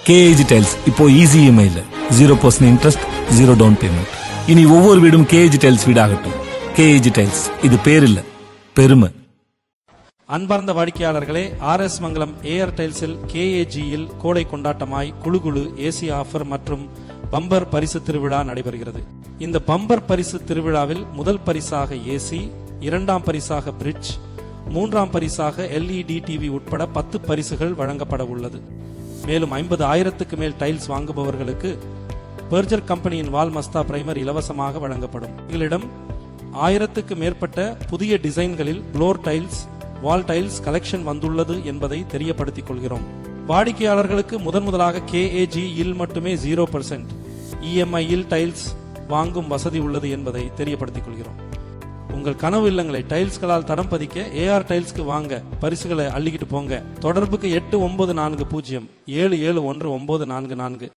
KAG tiles இப்போ easy EMI zero percent interest zero down payment இனி ஒவ்வொரு வீடும் கேஏஜி டைல்ஸ் வீடாகட்டும். கேஏஜி டைல்ஸ் இது பேர் இல்ல பெருமை. அன்பார்ந்த வாடிக்கையாளர்களே ஆர் எஸ் மங்கலம் ஏஆர் டைல்ஸில் கேஏஜியில் கோடை கொண்டாட்டமாய் குழு குழு ஏசி ஆஃபர் மற்றும் பம்பர் பரிசு திருவிழா நடைபெறுகிறது. இந்த பம்பர் பரிசு திருவிழாவில் முதல் பரிசாக ஏசி இரண்டாம் பரிசாக பிரிட்ஜ் மூன்றாம் பரிசாக எல்இடி டிவி உட்பட பத்து பரிசுகள் வழங்கப்பட உள்ளது. மேலும் ஐம்பது ஆயிரத்துக்கு மேல் டைல்ஸ் வாங்குபவர்களுக்கு பெர்ஜர் கம்பெனியின் வால் மஸ்தா பிரைமர் இலவசமாக வழங்கப்படும். எங்களிடம் ஆயிரத்துக்கு மேற்பட்ட புதிய டிசைன்களில் floor tiles wall tiles collection வந்துள்ளது என்பதை தெரியப்படுத்திக் கொள்கிறோம். வாடிக்கையாளர்களுக்கு முதன் முதலாக கேஏஜி இல் மட்டுமே ஜீரோ பர்சன்ட் இஎம்ஐ இல் டைல்ஸ் வாங்கும் வசதி உள்ளது என்பதை தெரியப்படுத்திக் கொள்கிறோம். உங்கள் கனவு இல்லங்களை டைல்ஸ்களால் தடம் பதிக்க ஏஆர் டைல்ஸ்க்கு வாங்க. பரிசுகளை அள்ளிக்கிட்டு போங்க. தொடர்புக்கு எட்டு ஒன்பது நான்கு பூஜ்ஜியம். ஏழு ஏழு ஒன்று ஒன்பது நான்கு நான்கு.